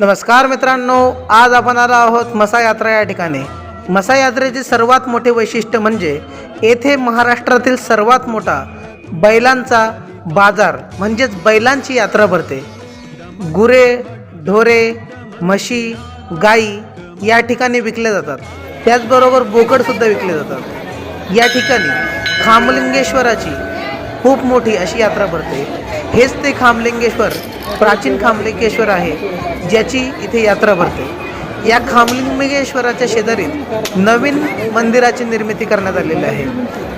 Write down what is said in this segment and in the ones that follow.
नमस्कार मित्रांनो आज आपण आलो आहोत मसा यात्रा या ठिकाणी. मसा यात्रेचे सर्वात मोठे वैशिष्ट्य म्हणजे येथे महाराष्ट्रातील सर्वात मोठा बैलांचा बाजार म्हणजेच बैलांची यात्रा भरते. गुरे ढोरे म्हशी गाई या ठिकाणी विकले जातात. त्याचबरोबर बोकडसुद्धा विकले जातात. या ठिकाणी खामलिंगेश्वराची खूप मोठी अशी यात्रा भरते. हेच ते खामलिंगेश्वर प्राचीन खामलिंगेश्वर आहे. ज्याची इथे यात्रा भरते. या खामलिंगेश्वराच्या शेजारीत नवीन मंदिराची निर्मिती करण्यात आलेली आहे.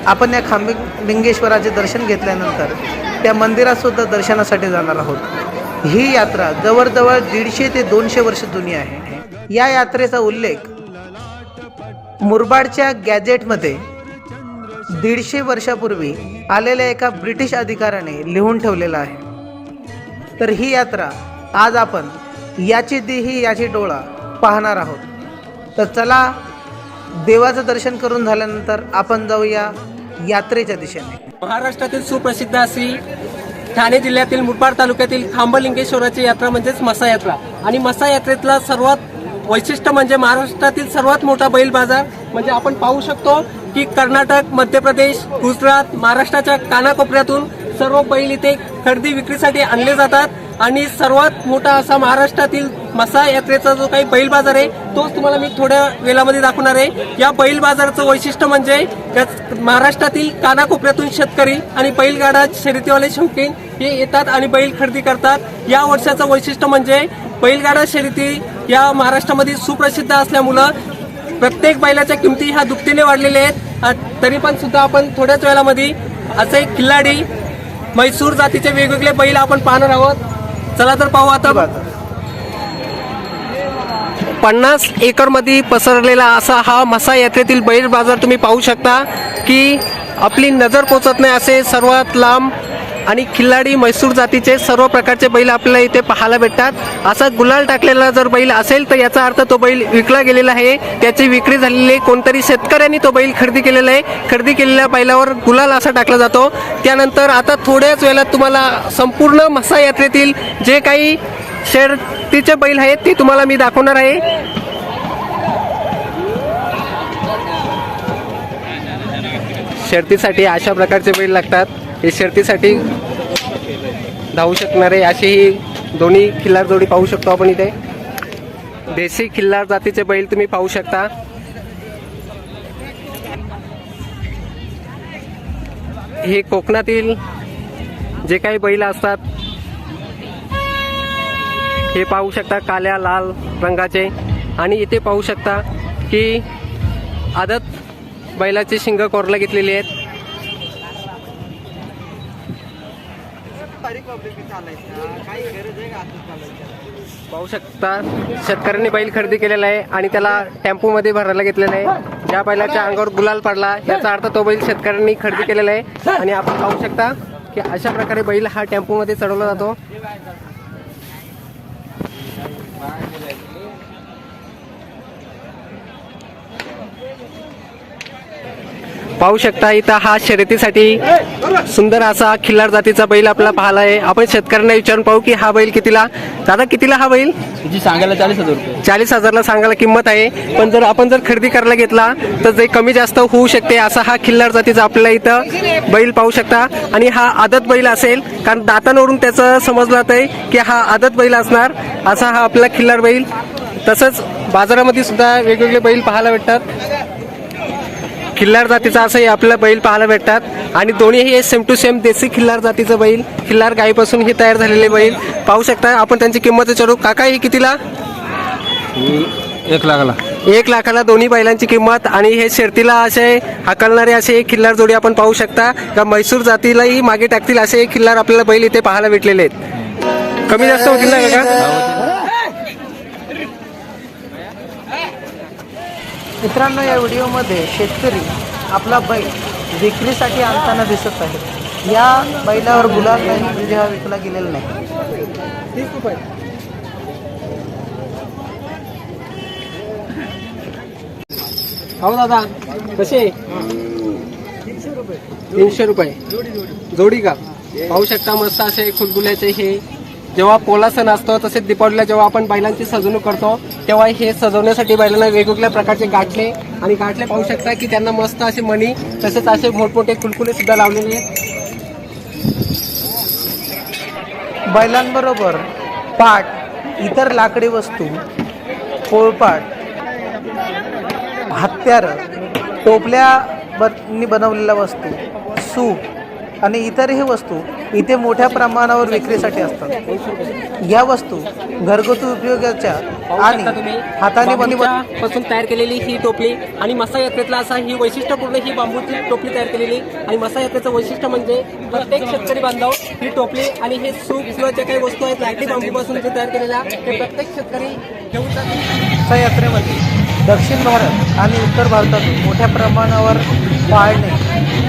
आपण या खामलिंगेश्वराचे दर्शन घेतल्यानंतर त्या मंदिरातसुद्धा दर्शनासाठी जाणार आहोत. ही यात्रा जवळजवळ दीडशे ते दोनशे वर्ष जुनी आहे. या यात्रेचा उल्लेख मुरबाडच्या गॅजेटमध्ये दीडशे वर्षापूर्वी आलेल्या एका ब्रिटिश अधिकाऱ्याने लिहून ठेवलेला आहे. तर ही यात्रा आज आपण याची देही याची डोळा पाहणार आहोत. तर चला देवाचं दर्शन करून झाल्यानंतर आपण जाऊया यात्रेच्या दिशेने. महाराष्ट्रातील सुप्रसिद्ध अशी ठाणे जिल्ह्यातील मुरबाड तालुक्यातील खांबलिंगेश्वराची यात्रा म्हणजेच मसा यात्रा आणि मसा यात्रेतला सर्वात वैशिष्ट्य म्हणजे महाराष्ट्रातील सर्वात मोठा बैल बाजार म्हणजे आपण पाहू शकतो की कर्नाटक मध्य प्रदेश गुजरात महाराष्ट्राच्या कानाकोपऱ्यातून सर्व बैल इथे खरेदी विक्रीसाठी आणले जातात. आणि सर्वात मोठा असा महाराष्ट्रातील मसा यात्रेचा जो काही बैल बाजार आहे तोच तुम्हाला मी थोड्या वेळामध्ये दाखवणार आहे. या बैल बाजाराचं वैशिष्ट्य म्हणजे महाराष्ट्रातील कानाकोपऱ्यातून शेतकरी आणि बैलगाडा शर्यतीवाले शौकीन हे येतात आणि बैल खरेदी करतात. या वर्षाचं वैशिष्ट्य म्हणजे बैलगाडा शर्यती या महाराष्ट्रामध्ये सुप्रसिद्ध असल्यामुळं प्रत्येक बैलाच्या किमती ह्या दुपटीने वाढलेल्या आहेत. तरी पण सुद्धा आपण थोड्याच वेळामध्ये असे खिल्लाडी म्हैसूर जातीचे वेगवेगळे बैल आपण पाहणार आहोत. चला तर पाहू आता. पन्नास एकरमध्ये पसरलेला असा हा मसा यात्रेतील बैल बाजार तुम्ही पाहू शकता की आपली नजर पोचत नाही असे सर्वात लांब आणि खिल्लाडी म्हैसूर जातीचे सर्व प्रकारचे बैल आपल्याला इथे पाहायला भेटतात. असा गुलाल टाकलेला जर बैल असेल तर याचा अर्थ तो बैल विकला गेलेला आहे. त्याची विक्री झालेली आहे कोणतरी शेतकऱ्यांनी तो बैल खरेदी केलेला आहे. खरेदी केलेल्या बैलावर गुलाल असा टाकला जातो. त्यानंतर आता थोड्याच वेळात तुम्हाला संपूर्ण मसा यात्रेतील जे काही शर्तीचे बैल आहेत ते तुम्हाला मी दाखवणार आहे. शर्तीसाठी अशा प्रकारचे बैल लागतात. हे शर्तीसाठी धावू शकणारे असेही दोन्ही खिल्लार जोडी पाहू शकतो आपण इथे. देशी खिल्लार जातीचे बैल तुम्ही पाहू शकता. हे कोकणातील जे काही बैल असतात हे पाहू शकता काल्या लाल रंगाचे. आणि इथे पाहू शकता की आदत बैलाची शिंग कोरला घेतलेली आहेत. पाहू शकता शेतकऱ्यांनी बैल खरेदी केलेला आहे आणि त्याला टेम्पोमध्ये भरायला घेतलेला आहे. ज्या बैलाच्या अंगावर गुलाल पडला याचा अर्थ तो बैल शेतकऱ्यांनी खरेदी केलेला आहे. आणि आपण पाहू शकता की अशा प्रकारे बैल हा टेम्पोमध्ये चढवला जातो. पाहू शकता इथं हा शर्यतीसाठी सुंदर असा खिल्लार जातीचा बैल आपल्याला पाहायला आहे आपण शेतकऱ्यांना विचारून पाहू की हा बैल कितीला दादा कितीला हा बैल? जी सांगायला चाळीस हजार चाळीस हजारला सांगायला किंमत आहे. पण जर आपण जर खरेदी करायला घेतला तर जे कमी जास्त होऊ शकते असा हा खिल्लार जातीचा आपल्याला इथं बैल पाहू शकता. आणि हा आदत बैल असेल कारण दातांवरून त्याचं समजलं जातंय की हा आदत बैल असणार असा हा आपला खिल्लार बैल. तसंच बाजारामध्ये सुद्धा वेगवेगळे बैल पाहायला भेटतात. खिल्लार जातीचा असंही आपल्याला बैल पाहायला भेटतात. आणि दोन्ही हे same to same desi Khillar जातीचं बैल. खिल्लार गायीपासून हे तयार झालेले बैल. पाहू शकता आपण त्यांची किंमत विचारू. काका ही कितीला? एक लाखाला. एक लाखाला दोन्ही बैलांची किंमत. आणि हे शर्तीला असे हाकलणारे असे एक खिल्लार जोडी आपण पाहू शकता. का म्हैसूर जातीलाही मागे टाकतील असे एक खिल्लार आपल्याला बैल इथे पाहायला भेटलेले आहेत. कमी जास्त होतील ना काका? मित्रांनो या व्हिडिओमध्ये शेतकरी आपला बैल विक्रीसाठी आणताना दिसत आहे. या बैलावर गुलाल नाही विजय हा विकला गेलेला नाही. हो दादा कसे? तीनशे रुपये. जोडी का? पाहू शकता मस्त असे खुलगुल्याचे हे जेव्हा पोला सण असतो तसेच दीपावलीला जेव्हा आपण बैलांची सजवणूक करतो तेव्हा हे सजवण्यासाठी बैलांना वेगवेगळ्या प्रकारचे गाठले आणि गाठले. पाहू शकता की त्यांना मस्त असे मणी तसेच असे मोठमोठे कुलकुले सुद्धा लावलेले आहेत. बैलांबरोबर पाट इतर लाकडी वस्तू पोळपाट हत्यारं टोपल्या बनवलेल्या वस्तू सूप आणि इतरही वस्तू इथे मोठ्या प्रमाणावर विक्रीसाठी असतात. या वस्तू घरगुती उपयोगाच्या आणि हाताने पासून तयार केलेली ही टोपली आणि मसा यात्रेतला असा ही वैशिष्ट्यपूर्ण ही बांबूची टोपली तयार केलेली. आणि मसा यात्रेचं वैशिष्ट्य म्हणजे प्रत्येक शेतकरी बांधव ही टोपली आणि हे सूप किंवा जे काही वस्तू आहेत लाकडी बांबूपासून जे तयार केलेल्या ते प्रत्येक शेतकरी घेऊन जातात या यात्रेमध्ये दक्षिण भारत आणि उत्तर भारतातून मोठ्या प्रमाणावर पाळणे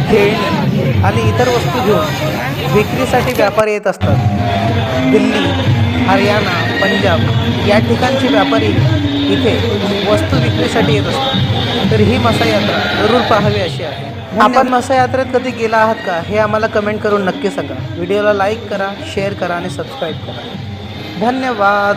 खेळणे आणि इतर वस्तू घेऊन विक्रीसाठी व्यापारी येत असतात. दिल्ली हरियाणा पंजाब या ठिकाणचे व्यापारी इथे वस्तू विक्रीसाठी येत असतात. तर ही मसा यात्रा जरूर पाहावी अशी आहे. आपण मसा यात्रेत कधी गेला आहात का? हे आम्हाला कमेंट करून नक्की सांगा. व्हिडिओला लाईक करा शेअर करा आणि सबस्क्राईब करा. धन्यवाद.